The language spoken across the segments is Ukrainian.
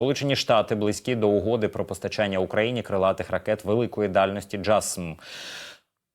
Сполучені Штати близькі до угоди про постачання Україні крилатих ракет великої дальності «Джасм».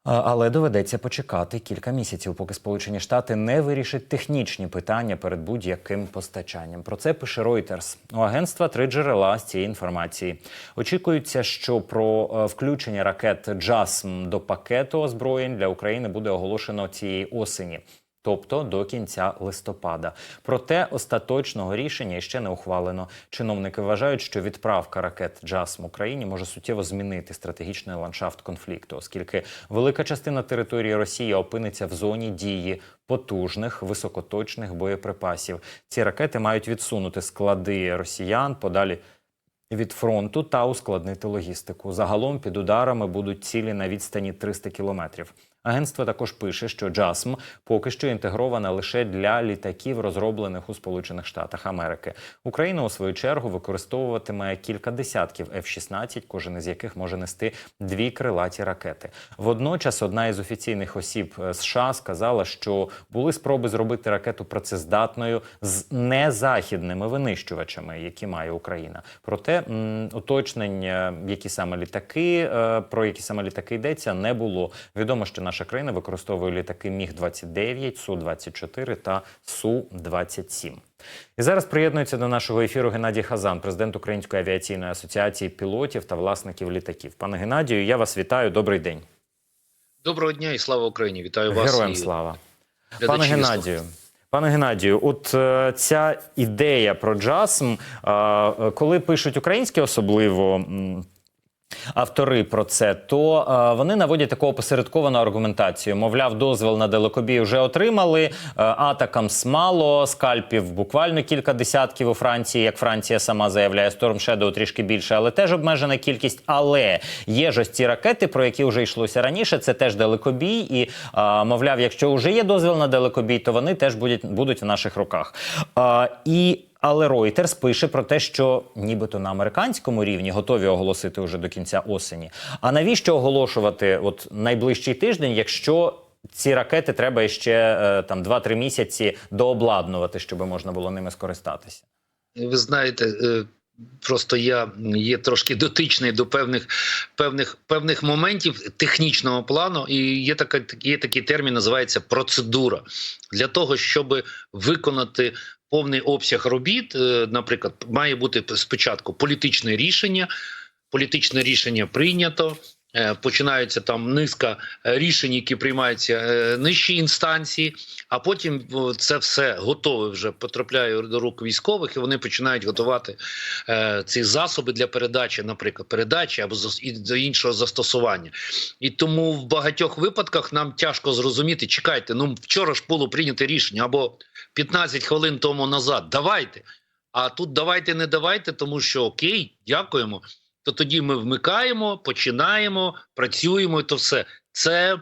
Але доведеться почекати кілька місяців, поки Сполучені Штати не вирішать технічні питання перед будь-яким постачанням. Про це пише Reuters. У агентства три джерела з цієї інформації. Очікується, що про е, включення ракет «Джасм» до пакету озброєнь для України буде оголошено цієї осені. Тобто до кінця листопада. Проте остаточного рішення ще не ухвалено. Чиновники вважають, що відправка ракет «Джасм» Україні може суттєво змінити стратегічний ландшафт конфлікту, оскільки велика частина території Росії опиниться в зоні дії потужних високоточних боєприпасів. Ці ракети мають відсунути склади росіян подалі від фронту та ускладнити логістику. Загалом під ударами будуть цілі на відстані 300 кілометрів. Агентство також пише, що «Джасм» поки що інтегрована лише для літаків, розроблених у Сполучених Штатах Америки. Україна у свою чергу використовуватиме кілька десятків F-16, кожен із яких може нести дві крилаті ракети. Водночас, одна із офіційних осіб е, США сказала, що були спроби зробити ракету працездатною з незахідними винищувачами, які має Україна. Проте м, уточнення, які саме літаки, е, про які саме літаки йдеться, не було. Відомо, що наша країна використовує літаки Міг 29 Су 24 та Су 27 І зараз приєднується до нашого ефіру Геннадій Хазан, президент Української авіаційної асоціації пілотів та власників літаків. Пане Геннадію, я вас вітаю. Добрий день. Доброго дня і слава Україні! Вітаю вас Героям і слава. Пане Геннадію. Пане Геннадію, от е, ця ідея про джасм, е, е, коли пишуть українські особливо. м, Автори про це, то е, вони наводять таку опосередковану аргументацію. Мовляв, дозвіл на далекобій вже отримали. Е, атакамс мало, скальпів буквально кілька десятків у Франції, як Франція сама заявляє, Storm Shadow трішки більше, але теж обмежена кількість. Але є ж ось ці ракети, про які вже йшлося раніше. Це теж далекобій, і е, мовляв, якщо вже є дозвіл на далекобій, то вони теж будуть, будуть в наших руках. І але Reuters пише про те, що нібито на американському рівні готові оголосити вже до кінця осені. А навіщо оголошувати от найближчий тиждень, якщо ці ракети треба ще е, там 2-3 місяці дообладнувати, щоб можна було ними скористатися? Ви знаєте, е, просто я є трошки дотичний до певних певних певних моментів технічного плану, і є така є такий термін, називається процедура для того, щоб виконати. Повний обсяг робіт, е, наприклад, має бути спочатку політичне рішення. Політичне рішення прийнято. е, Починаються там низка е, рішень, які приймаються нижчі інстанції, а потім це все готове вже потрапляє до рук військових, і вони починають готувати ці засоби для передачі, наприклад, передачі або до іншого застосування. І тому в багатьох випадках нам тяжко зрозуміти. Чекайте, ну вчора ж було прийнято рішення або 15 хвилин тому назад. Давайте. А тут давайте, не давайте, тому що окей, дякуємо. То тоді ми вмикаємо, починаємо, працюємо, і то все. Це е,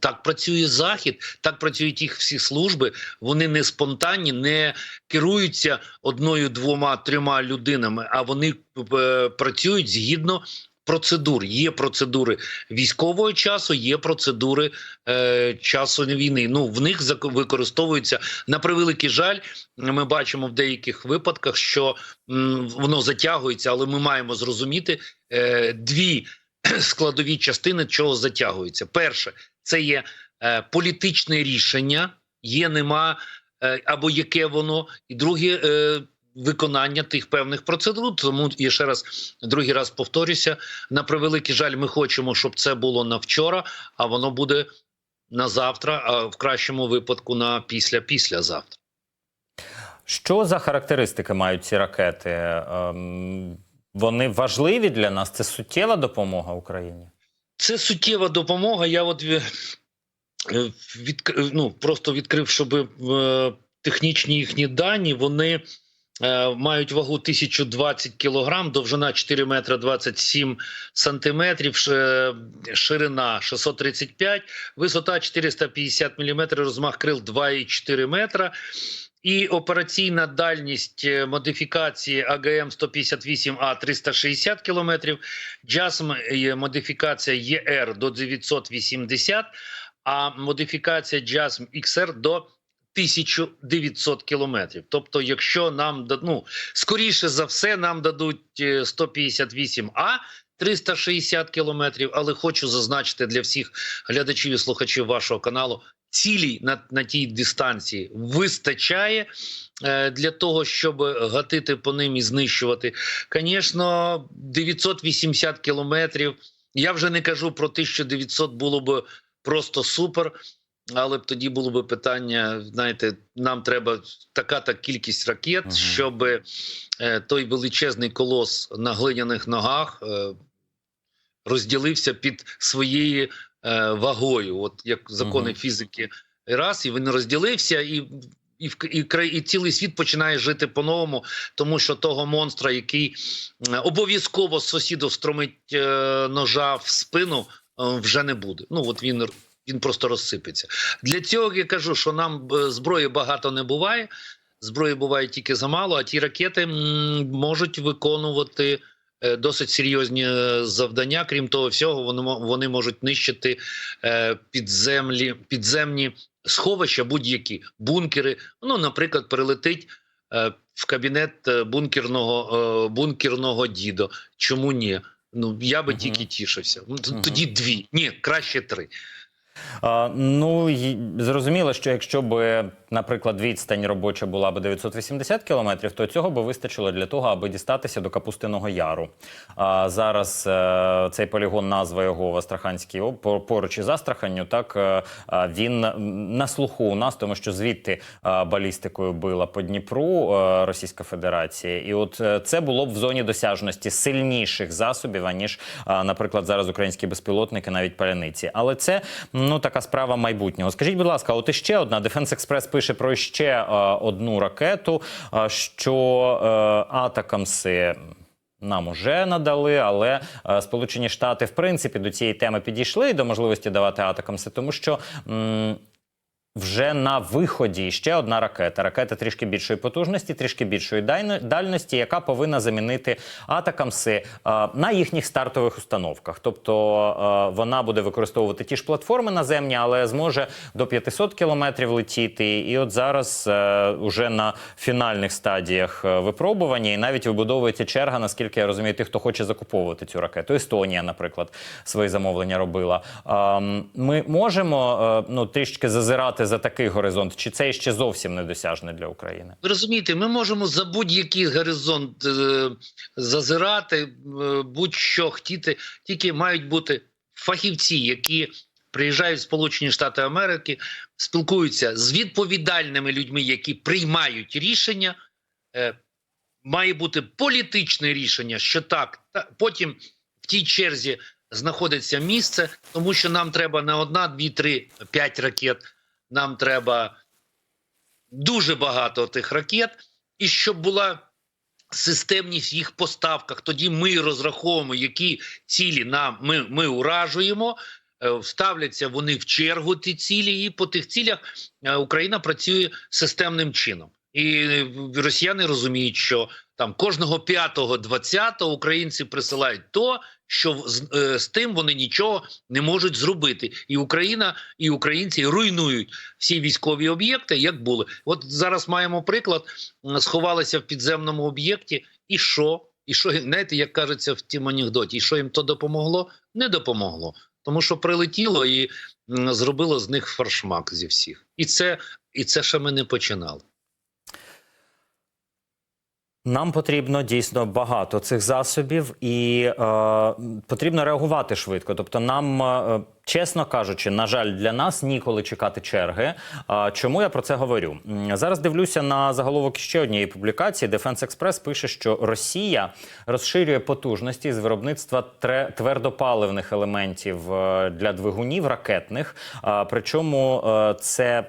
так працює захід, так працюють їх всі служби. Вони не спонтанні, не керуються одною, двома, трьома людинами, а вони е, працюють згідно. Процедур є процедури військового часу, є процедури е, часу війни. Ну в них використовуються на превеликий жаль. Ми бачимо в деяких випадках, що м, воно затягується, але ми маємо зрозуміти е, дві складові частини, чого затягується. Перше, це є е, політичне рішення, є, нема е, або яке воно, і друге. Виконання тих певних процедур, тому я ще раз другий раз повторюся. На превеликий жаль, ми хочемо, щоб це було на вчора, а воно буде на завтра, а в кращому випадку на після післязавтра. Що за характеристики мають ці ракети? Ем, вони важливі для нас? Це суттєва допомога Україні? Це суттєва допомога. Я от е, від, ну, просто відкрив, щоб е, технічні їхні дані вони мають вагу 1020 кілограм, довжина 4 метра 27 сантиметрів, ширина 635, висота 450 міліметрів, розмах крил 2,4 метра. І операційна дальність е, модифікації АГМ 158 А 360 км, JASM е, модифікація ЄР до 980, а модифікація JASM XR до 1900 кілометрів. Тобто, якщо нам ну, скоріше за все, нам дадуть е, 158 А 360 кілометрів, але хочу зазначити для всіх глядачів і слухачів вашого каналу. Цілі на, на тій дистанції вистачає е, для того, щоб гатити по ним і знищувати. Звісно, 980 кілометрів. Я вже не кажу про 1900 було б просто супер. Але б тоді було б питання: знаєте, нам треба така та кількість ракет, Мгм. щоб е, той величезний колос на глиняних ногах е, розділився під своєю е, вагою, от як закони Мгм. фізики. Раз, і він розділився, і, і, в- і, і цілий світ починає жити по-новому, тому що того монстра, який обов'язково сусіду встромить е, ножа в спину, е, вже не буде. Ну от він, він просто розсипеться. Для цього я кажу, що нам е, зброї багато не буває. Зброї буває тільки замало, а ті ракети можуть виконувати е, досить серйозні е, завдання. Крім того всього, вони, вони можуть нищити підземлі, підземні сховища, будь-які бункери. Ну, наприклад, прилетить в кабінет бункерного, бункерного дідо. Чому ні? Ну я би Мгм. тільки тішився. Ну, т- Мгм. Тоді дві, ні, краще три. Ну зрозуміло, що якщо б, наприклад, відстань робоча була б 980 кілометрів, то цього би вистачило для того, аби дістатися до Капустиного Яру. А зараз е, цей полігон, назва його в Астраханській поруч із Астраханню, так е, він на слуху у нас, тому що звідти балістикою била по Дніпру е, Російська Федерація, і от це було б в зоні досяжності сильніших засобів, аніж, наприклад, зараз українські безпілотники, навіть паляниці. Але це ну така справа майбутнього. Скажіть, будь ласка, от іще одна Дефенс Експрес пише про ще е, одну ракету, е, що е, Атакамси. Нам уже надали, але е, Сполучені Штати в принципі до цієї теми підійшли до можливості давати атакамси, тому що м, вже на виході ще одна ракета. Ракета трішки більшої потужності, трішки більшої дальності, яка повинна замінити атакамси на їхніх стартових установках. Тобто вона буде використовувати ті ж платформи наземні, але зможе до 500 кілометрів летіти. І от зараз е, уже на фінальних стадіях е, випробування і навіть вибудовується черга, наскільки я розумію, тих, хто хоче закуповувати цю ракету. Естонія, наприклад, свої замовлення робила. Ми можемо е, ну трішки зазирати за такий горизонт, чи це ще зовсім недосяжне для України? Ви розумієте, ми можемо за будь-який горизонт е, зазирати, е, будь-що хотіти, тільки мають бути фахівці, які приїжджають в Сполучені Штати Америки, спілкуються з відповідальними людьми, які приймають рішення. Е, має бути політичне рішення, що так, та потім в тій черзі знаходиться місце, тому що нам треба не одна, дві, три, п'ять ракет. Нам треба дуже багато тих ракет, і щоб була системність в їх поставках, тоді ми розраховуємо, які цілі нам ми, ми уражуємо. Ставляться вони в чергу ті цілі, і по тих цілях е, Україна працює системним чином. І росіяни розуміють, що там кожного п'ятого, двадцятого українці присилають то, що з, е, з тим вони нічого не можуть зробити, і Україна і українці руйнують всі військові об'єкти, як були. От зараз маємо приклад: сховалися в підземному об'єкті, і що? І що знаєте, як кажеться в тім анекдоті, і що їм то допомогло? Не допомогло, тому що прилетіло і зробило з них фаршмак зі всіх. І це, і це ще ми не починали. Нам потрібно дійсно багато цих засобів, і е, потрібно реагувати швидко. Тобто, нам, е, чесно кажучи, на жаль, для нас ніколи чекати черги. А чому я про це говорю? Зараз дивлюся на заголовок ще однієї публікації. Defense Express пише, що Росія розширює потужності з виробництва твердопаливних елементів е, для двигунів ракетних. А, Причому е, це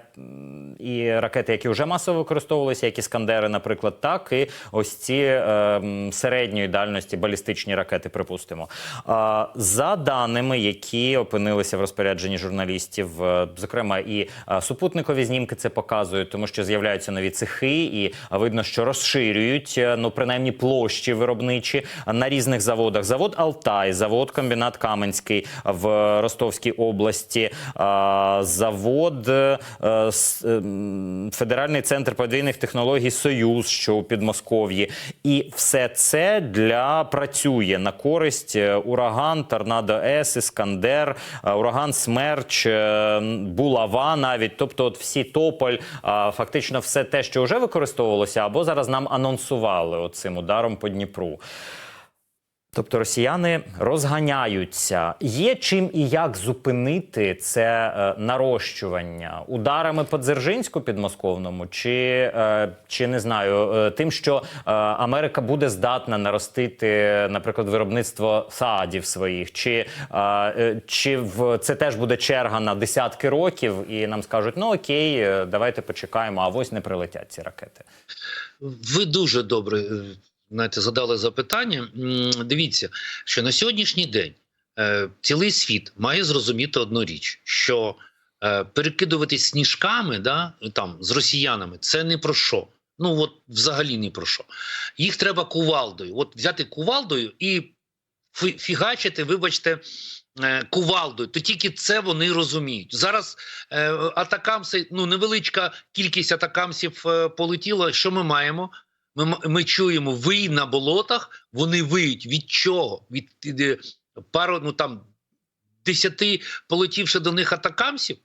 і ракети, які вже масово використовувалися, як іскандери, наприклад, так і ось ці е, середньої дальності балістичні ракети, припустимо. А, За даними, які опинилися в розпорядженні журналістів. Е, Зокрема, і е, супутникові знімки це показують, тому що з'являються нові цехи, і е, видно, що розширюють е, ну принаймні площі виробничі на різних заводах. Завод Алтай, завод комбінат Каменський в Ростовській області, е, завод е, е, Федеральний центр подвійних технологій Союз, що у Підмосков'ї, і все це для працює на користь е, ураган, торнадо С, Іскандер, е, ураган Смерч, е, Булава, навіть тобто, от всі тополь, фактично все те, що вже використовувалося, або зараз нам анонсували оцим ударом по Дніпру. Тобто росіяни розганяються. Є чим і як зупинити це е, нарощування ударами по Дзержинську підмосковному, чи, е, чи не знаю, е, тим, що Америка буде здатна наростити, наприклад, виробництво саадів своїх, чи, чи в це теж буде черга на десятки років, і нам скажуть: ну окей, давайте почекаємо, а ось не прилетять ці ракети. Ви дуже добре знаєте, задали запитання. Дивіться, що на сьогоднішній день е, цілий світ має зрозуміти одну річ: що е, перекидуватись сніжками, да, там з росіянами, це не про що. Ну от взагалі не про що. Їх треба кувалдою. От взяти кувалдою і фігачити, вибачте. е, Кувалдою, то тільки це вони розуміють. Зараз е, атакамси, ну невеличка кількість атакамсів е, полетіла. Що ми маємо? Ми, ми чуємо вий на болотах, вони виють від чого? Від, е, пару, ну там десяти полетівши до них атакамсів?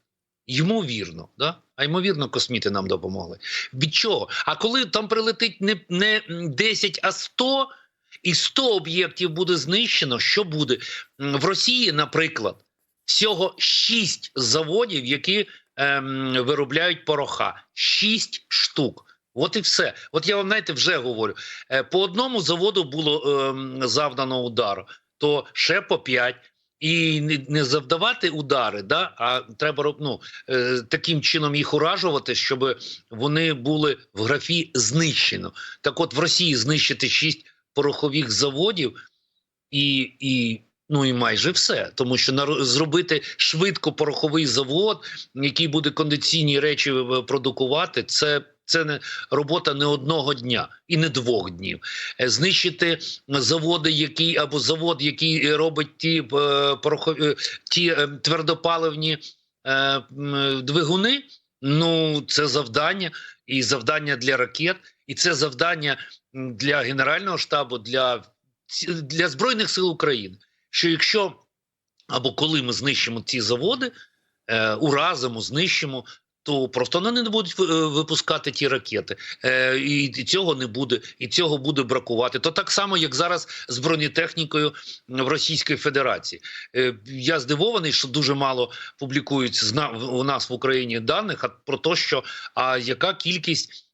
Ймовірно, да? а ймовірно, косміти нам допомогли. Від чого? А коли там прилетить не, не 10, а 100, і 100 об'єктів буде знищено, що буде? В Росії, наприклад, всього 6 заводів, які ем, виробляють пороха. 6 штук. От і все. От я вам знаєте, вже говорю. Е, по одному заводу було ем, завдано удару, то ще по 5. І не, завдавати удари, да, а треба ну, е, таким чином їх уражувати, щоб вони були в графі знищено. Так от в Росії знищити 6 порохових заводів і, і, ну, і майже все. Тому що наро- зробити швидко пороховий завод, який буде кондиційні речі е, продукувати, це. Це не робота не одного дня і не двох днів. Е, Знищити заводи, які або завод, який робить ті е, порохові, е, ті твердопаливні двигуни. Ну це завдання, і завдання для ракет, і це завдання для Генерального штабу, для, для Збройних сил України. Що якщо або коли ми знищимо ці заводи, уразимо, знищимо. То просто вони не будуть е, випускати ті ракети, е, і, цього не буде, і цього буде бракувати. То так само, як зараз з бронетехнікою в Російській Федерації. Е, я здивований, що дуже мало в- у нас в Україні даних а про те, що а яка кількість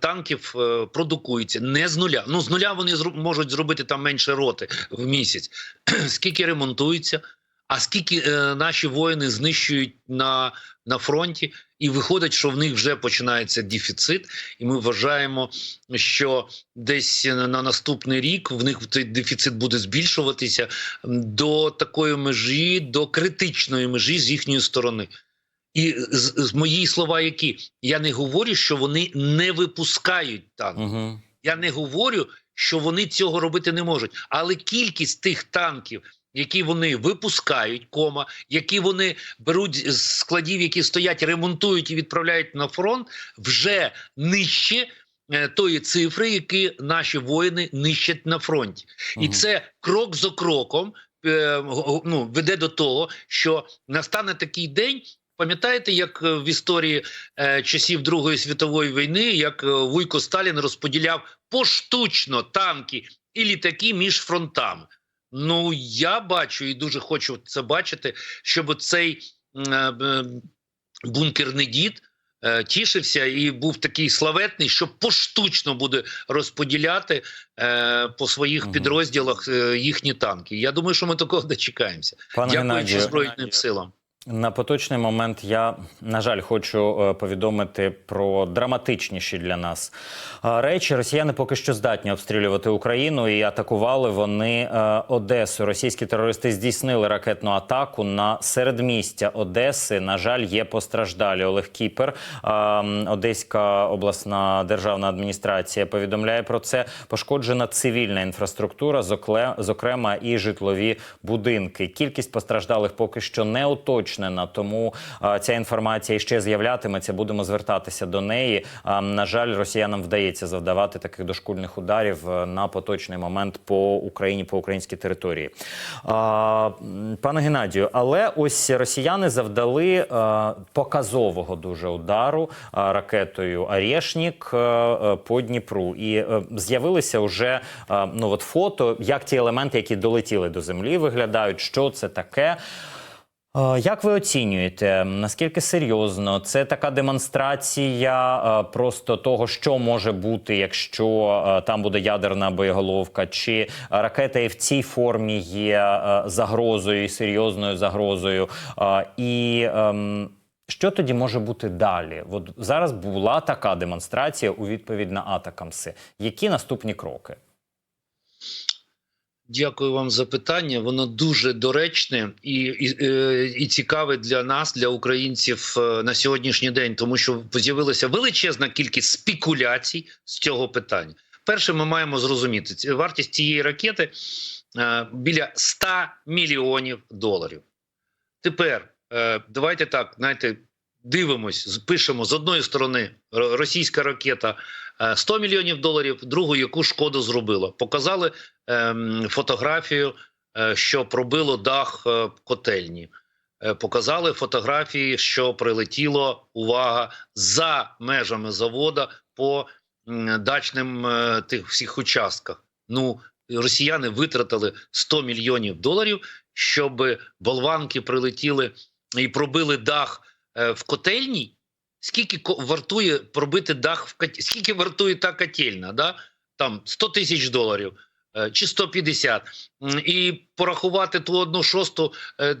танків е, продукується не з нуля. Ну з нуля вони зру- можуть зробити там менше роти в місяць. скільки ремонтується, а скільки е, наші воїни знищують на, на фронті, і виходить, що в них вже починається дефіцит, і ми вважаємо, що десь на на наступний рік в них цей дефіцит буде збільшуватися до такої межі, до критичної межі з їхньої сторони. І з, з мої слова, які я не говорю, що вони не випускають танки. Угу. Я не говорю, що вони цього робити не можуть, але кількість тих танків, які вони випускають, кома, які вони беруть з складів, які стоять, ремонтують і відправляють на фронт, вже нижче е, тої цифри, які наші воїни нищать на фронті, і це крок за кроком е, ну, веде до того, що настане такий день. Пам'ятаєте, як е, в історії е, часів Другої світової війни, як е, Вуйко Сталін розподіляв поштучно танки і літаки між фронтами? Ну я бачу і дуже хочу це бачити, щоб цей е, бункерний дід е, тішився і був такий славетний, що поштучно буде розподіляти е, по своїх угу. підрозділах е, їхні танки. Я думаю, що ми такого дочекаємося. Дякуючи Збройним силам. На поточний момент я, на жаль, хочу е, повідомити про драматичніші для нас е, речі. Росіяни поки що здатні обстрілювати Україну і атакували вони е, Одесу. Російські терористи здійснили ракетну атаку на середмістя Одеси. На жаль, є постраждалі. Олег Кіпер, Одеська обласна державна адміністрація, повідомляє про це. Пошкоджена цивільна інфраструктура, зокрема і житлові будинки. Кількість постраждалих поки що не уточнена, тому ця інформація ще з'являтиметься. Будемо звертатися до неї. На жаль, росіянам вдається завдавати таких дошкульних ударів е, на поточний момент по Україні, по українській території. Пане Геннадію, але ось росіяни завдали е, показового дуже удару е, ракетою Арєшнік е, е, по Дніпру. І е, з'явилися вже е, ну от фото, як ті елементи, які долетіли до землі, виглядають, що це таке. Е, Як ви оцінюєте, наскільки серйозно це така демонстрація е, просто того, що може бути, якщо е, там буде ядерна боєголовка, чи ракета і в цій формі є загрозою серйозною загрозою? І ем, що тоді може бути далі? От зараз була така демонстрація у відповідь на атакамси. Які наступні кроки? Дякую вам за питання. Воно дуже доречне і, і, е, і цікаве для нас, для українців е, на сьогоднішній день, тому що з'явилася величезна кількість спекуляцій з цього питання. Перше, ми маємо зрозуміти, вартість цієї ракети е, біля 100 мільйонів доларів. Тепер давайте так, знаєте, дивимось, пишемо з одної сторони російська ракета е, 100 мільйонів доларів, другу яку шкоду зробила. Показали ем, фотографію, е, що пробило дах е, котельні. Е, Показали фотографії, що прилетіло увага за межами завода по дачним е, тих всіх участках. Ну, росіяни витратили 100 мільйонів доларів, щоб болванки прилетіли і пробили дах е, в котельні. Скільки вартує пробити дах в котельні? Скільки вартує та котельна? Да? Там 100 тисяч доларів е, чи 150. М, І порахувати ту одну шосту, е,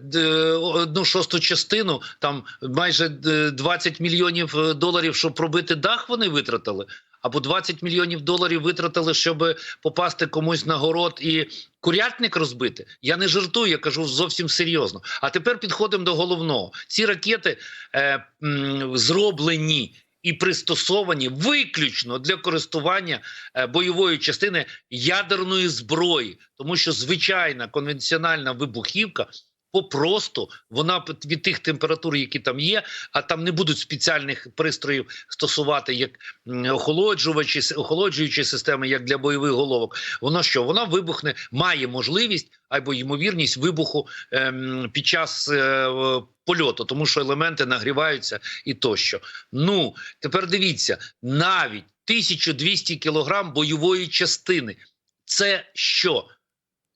одну шосту частину, там майже е, 20 мільйонів е, доларів, щоб пробити дах, вони витратили. Або 20 мільйонів доларів витратили, щоб попасти комусь на город і курятник розбити. Я не жартую, я кажу зовсім серйозно. А тепер підходимо до головного. Ці ракети е, м, зроблені і пристосовані виключно для користування е, бойової частини ядерної зброї, тому що звичайна конвенціональна вибухівка. Попросту вона від тих температур, які там є, а там не будуть спеціальних пристроїв стосувати як охолоджувачі, охолоджуючі системи, як для бойових головок. Вона що? Вона вибухне, має можливість або ймовірність вибуху ем, під час е, польоту, тому що елементи нагріваються і тощо. Ну тепер дивіться, навіть 1200 кілограм бойової частини. Це що?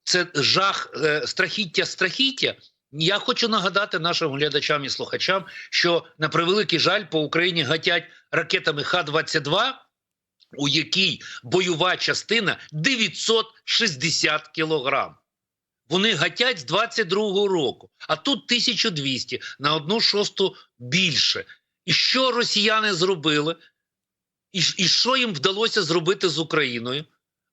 Це жах е, страхіття страхіття. Я хочу нагадати нашим глядачам і слухачам, що на превеликий жаль по Україні гатять ракетами Х-22, у якій бойова частина 960 кілограм. Вони гатять з 22-го року, а тут 1200 на одну шосту більше. І що росіяни зробили? І, і що їм вдалося зробити з Україною?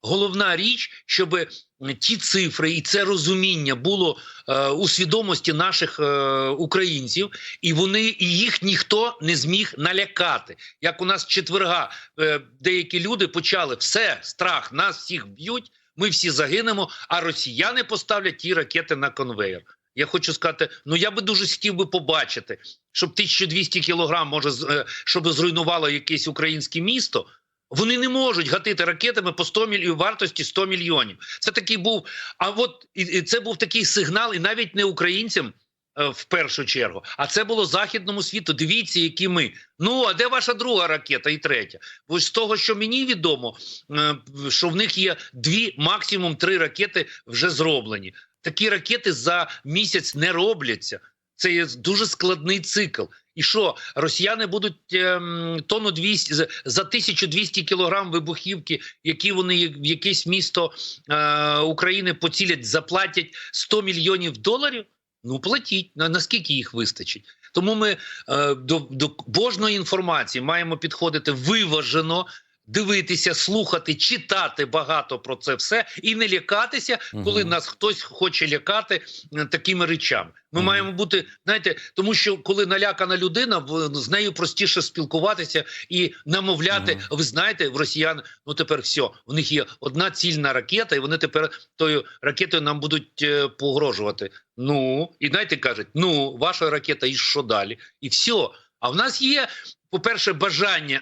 Головна річ, щоб ті цифри і це розуміння було е, у свідомості наших е, українців, і вони і їх ніхто не зміг налякати. Як у нас четверга е, деякі люди почали все, страх, нас всіх б'ють, ми всі загинемо, а росіяни поставлять ті ракети на конвейер. Я хочу сказати, ну я би дуже хотів би побачити, щоб 1200 кілограм, може, е, щоб зруйнувало якесь українське місто. Вони не можуть гатити ракетами по 100 мільйонів вартості 100 мільйонів. Це такий був. А от і, це був такий сигнал, і навіть не українцям е, в першу чергу, а це було західному світу. Дивіться, які ми. Ну а де ваша друга ракета і третя? Бо з того, що мені відомо, е, що в них є дві, максимум три ракети вже зроблені. Такі ракети за місяць не робляться. Це є дуже складний цикл. І що росіяни будуть ем, тонну 200, за- за 1200 кілограм вибухівки, які вони в якесь місто е, України поцілять, заплатять 100 мільйонів доларів? Ну платіть на наскільки їх вистачить. Тому ми е, до, до кожної інформації маємо підходити виважено, дивитися, слухати, читати багато про це все і не лякатися, коли Мгм. нас хтось хоче лякати е, такими речами. Ми Мгм. маємо бути, знаєте, тому що коли налякана людина, в- з нею простіше спілкуватися і намовляти. Мгм. Ви знаєте, в росіян ну тепер все, у них є одна цільна ракета, і вони тепер тою ракетою нам будуть е, погрожувати. Ну і знаєте, кажуть, ну ваша ракета, і що далі? І все. А в нас є, по-перше, бажання.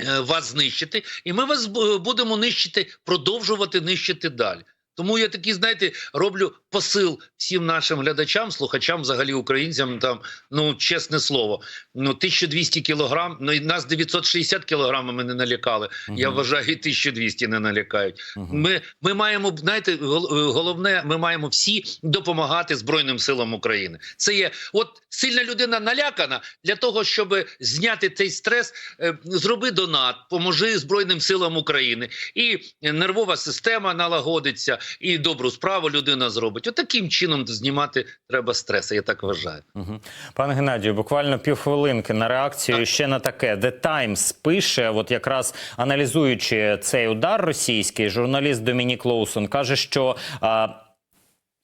Е, Вас знищити, і ми вас будемо нищити, продовжувати нищити далі. Тому я такий, знаєте, роблю посил всім нашим глядачам, слухачам, взагалі українцям. Там ну чесне слово, ну 1200 кілограм. Ну і нас 960 кілограмами не налякали. Я Мгм. вважаю, і 1200 не налякають. Мгм. Ми, ми маємо знаєте, гол- головне, ми маємо всі допомагати Збройним силам України. Це є от сильна людина налякана для того, щоб зняти цей стрес. е, Зроби донат, поможи Збройним силам України, і нервова система налагодиться, і добру справу людина зробить. От чином знімати треба стрес. Я так вважаю. Мгм. Пане Геннадію, буквально півхвилинки на реакцію ще на таке. The Times пише, от якраз аналізуючи цей удар російський, журналіст Домінік Лоусон каже, що. А,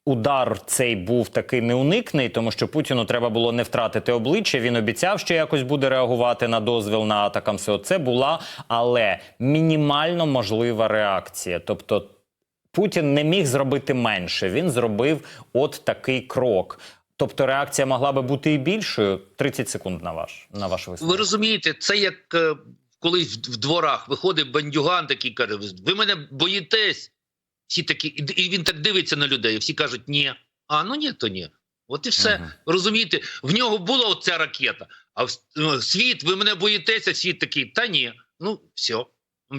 Удар цей був такий неуникний, тому що Путіну треба було не втратити обличчя. Він обіцяв, що якось буде реагувати на дозвіл на атакамси. Це була, але мінімально можлива реакція. Тобто Путін не міг зробити менше. Він зробив от такий крок. Тобто реакція могла би бути і більшою. 30 секунд на ваш на ваш виступ. Ви розумієте, це як е, колись в, дворах виходить бандюган, такий каже: Ви мене боїтесь. Всі такі, і, він так дивиться на людей. Всі кажуть, ні. А ну ні, то ні. От і все. Мгм. Розумієте, в нього була оця ракета. А в, е, світ, ви мене боїтеся, світ такий, та ні. Ну, все.